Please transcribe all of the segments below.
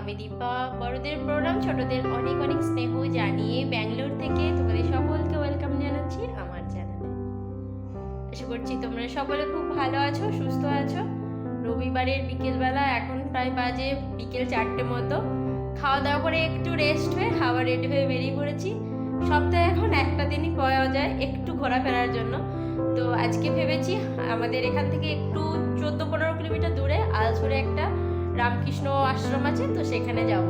আমি দীপা। বড়দের প্রণাম ছোটদের অনেক অনেক স্নেহ জানিয়ে ব্যাঙ্গালোর থেকে তোমাদের সকলকে করছি। তোমরা সকলে খুব ভালো আছো, সুস্থ আছো? রবিবারের বিকেলবেলা, এখন প্রায় বাজে বিকেল চারটে মতো। খাওয়া দাওয়া করে একটু রেস্ট হয়ে খাবার রেডি হয়ে বেরিয়ে পড়েছি। সপ্তাহে এখন একটা দিনই পাওয়া যায় একটু ঘোরাফেরার জন্য। তো আজকে ভেবেছি আমাদের এখান থেকে একটু চোদ্দ পনেরো কিলোমিটার দূরে আলসুরে একটা রামকৃষ্ণ আশ্রম আছে, তো সেখানে যাব।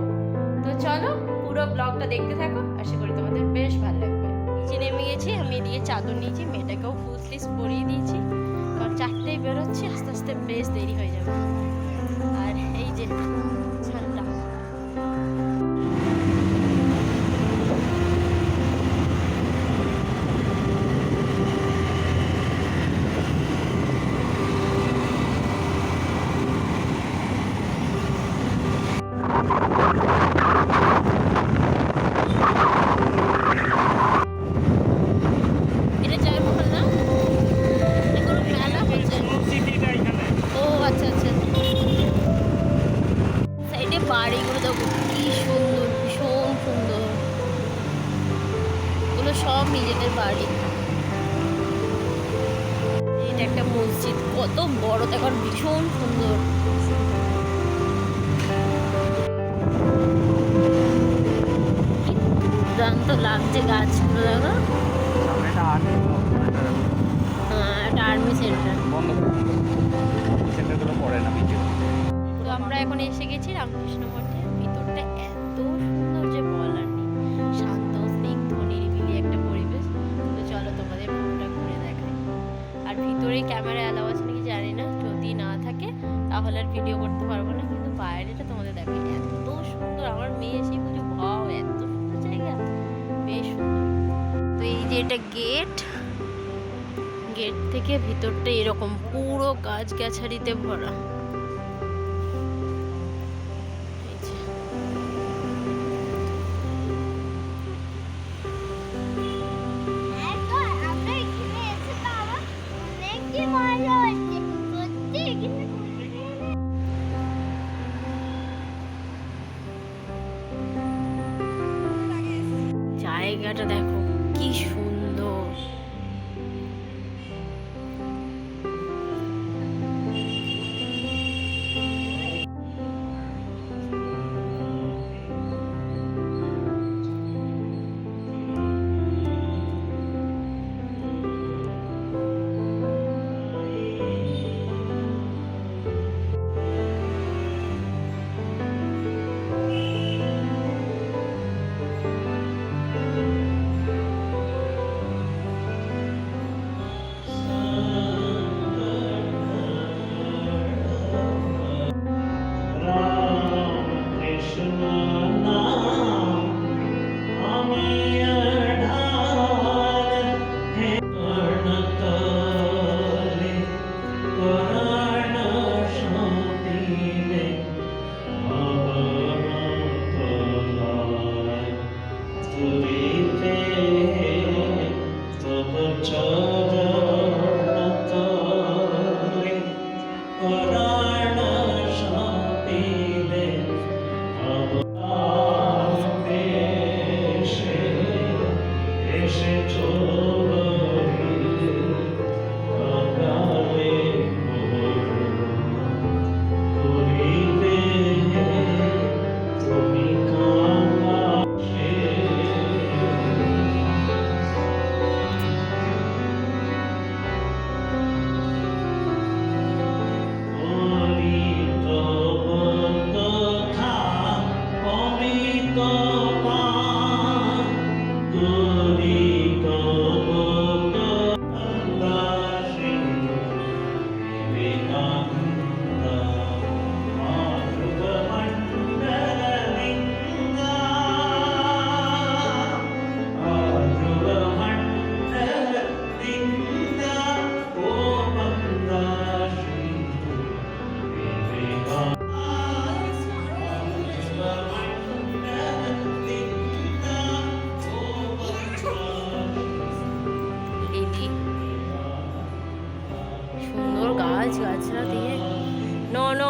তো চলো পুরো ব্লগটা দেখতে থাকো। আশা করি তোমাদের বেশ ভালো লাগবে। নিচে নেমে গেছি, আমি দিয়ে চাদর নিয়েছি, মেয়েটাকেও ফুল স্লিভস পরিয়ে দিয়েছি। কারণ চারটেই বেরোচ্ছি, আস্তে আস্তে বেশ দেরি হয়ে যাবে। আর এই যে ছানটা এটা নিজেদের বাড়ি। এটা একটা মসজিদ কত বড় আর ভীষণ সুন্দর। দুর্দান্ত লাগছে গাছগুলো দেখো। হ্যাঁ এটা আর্মি সেন্টার তো আমরা এখন এসে গেছি রামকৃষ্ণ মঠের এটা গেট। গেট থেকে ভিতরটা এরকম পুরো গাছ গাছারিতে ভরা।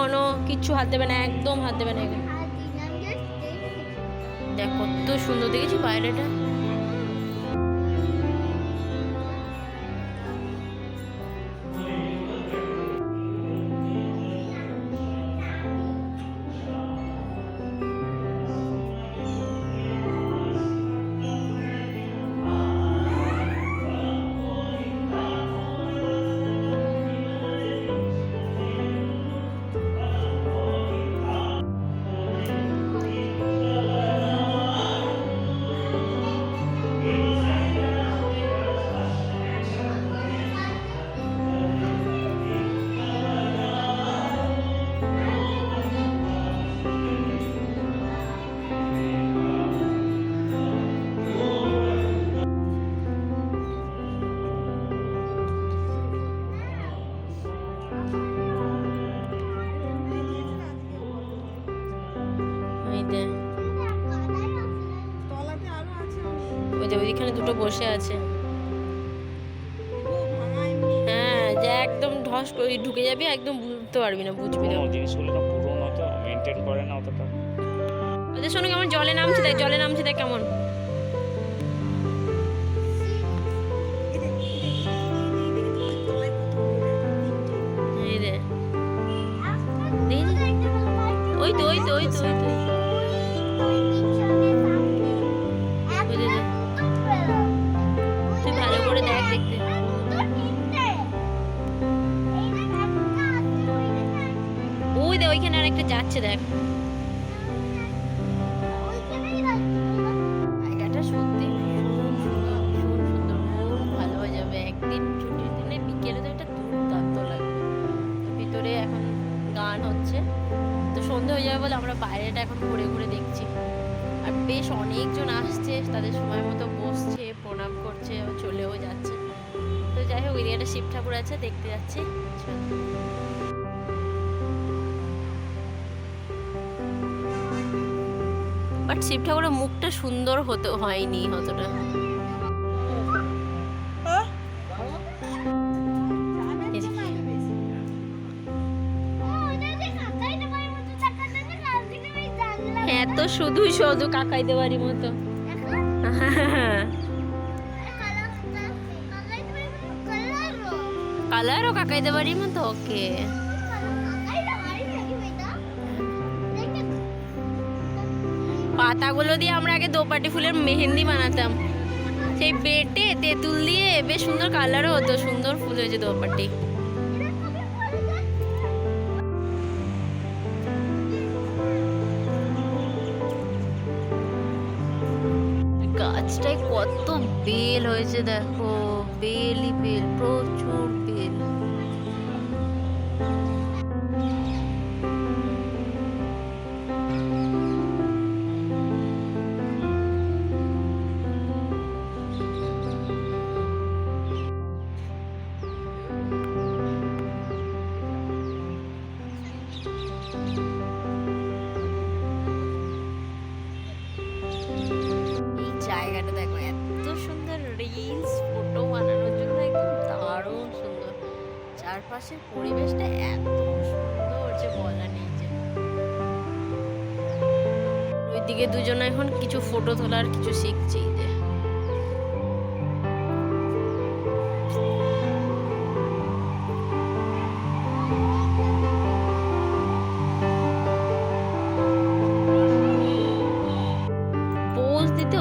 অনো কিচ্ছু হাত দেবে না একদম হাত দেবে না দেখো তো কত সুন্দর দেখেছি বাইরেটা ওই দুটো বসে আছে। হ্যাঁ যে একদম ঢস করে ঢুকে যাবি একদম বুঝতে পারবি না বুঝবি না। জিনিসগুলো না পুরোনো তো মেনটেন করে না অতটা ওদের শোনো কেমন জলে নামছে দেখ জলে নামছে দেখ কেমন। ওই তো ওই তো ওই তো ওই তো। ওই দে ওইখানে আর একটা যাচ্ছে, দেখ। জায়গাটা সত্যি ভীষণ ভালো হয়ে যাবে একদিন ছুটির দিনে বিকেলে তো তো ভিতরে এখন গান হচ্ছে। তো সন্ধে হয়ে যাবে বলে আমরা বাইরেটা এখন ঘুরে ঘুরে দেখছি। আর বেশ অনেকজন আসছে, তাদের সময় মতো বসছে করছে, চলেও যাচ্ছে। তো এদিকে শিব ঠাকুর আছে, দেখতে যাচ্ছি। বাট শিব ঠাকুরের মুখটা সুন্দর হতে হয়নি অতটা। এত শুধুই শুধু কাকাই দেওয়ারই মতো। কালারও কাকাই দেওয়ারই মতো, ওকে। পাতাগুলো দিয়ে আমরা আগে দোপাটি ফুলের মেহেন্দি বানাতাম। সেই বেটে তেঁতুল দিয়ে বেশ সুন্দর কালারও হতো, সুন্দর ফুল হয়েছে দোপাটি গাছটায় কত বেল হয়েছে দেখো বেলই বেল, প্রচুর বেল। পরিবেশটা এত সুন্দর যে নেই যে। ওইদিকে দুজন এখন কিছু ফটো তোলার কিছু শিখছে যে।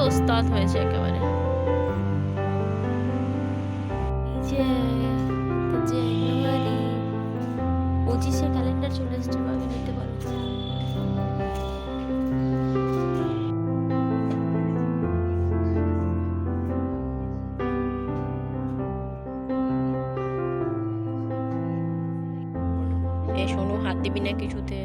ওস্তাদ হয়েছে একেবারে। দিবি না কিছুতে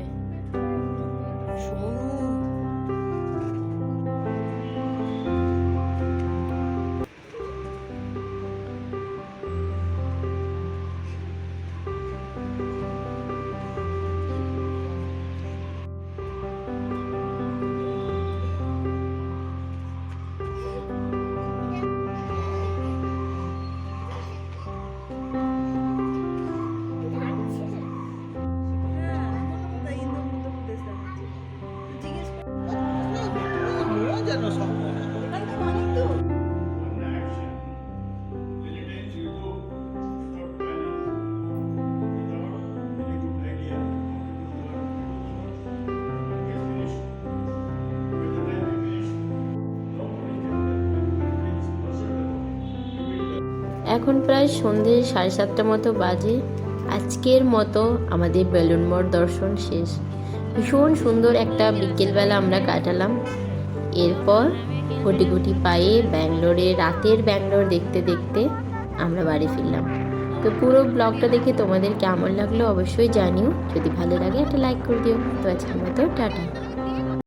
এখন প্রায় সন্ধে সাড়ে সাতটা মতো বাজে। আজকের মতো আমাদের বেলুন মঠ দর্শন শেষ। ভীষণ সুন্দর একটা বিকেলবেলা আমরা কাটালাম। এরপর গুটি গুটি পায়ে ব্যাঙ্গালোরে, রাতের ব্যাঙ্গালোর দেখতে দেখতে আমরা বাড়ি ফিরলাম। তো পুরো ব্লগটা দেখে তোমাদের কেমন লাগল অবশ্যই জানিও। যদি ভালো লাগে একটা লাইক করে দিও। তো আজকের মতো, টাটা।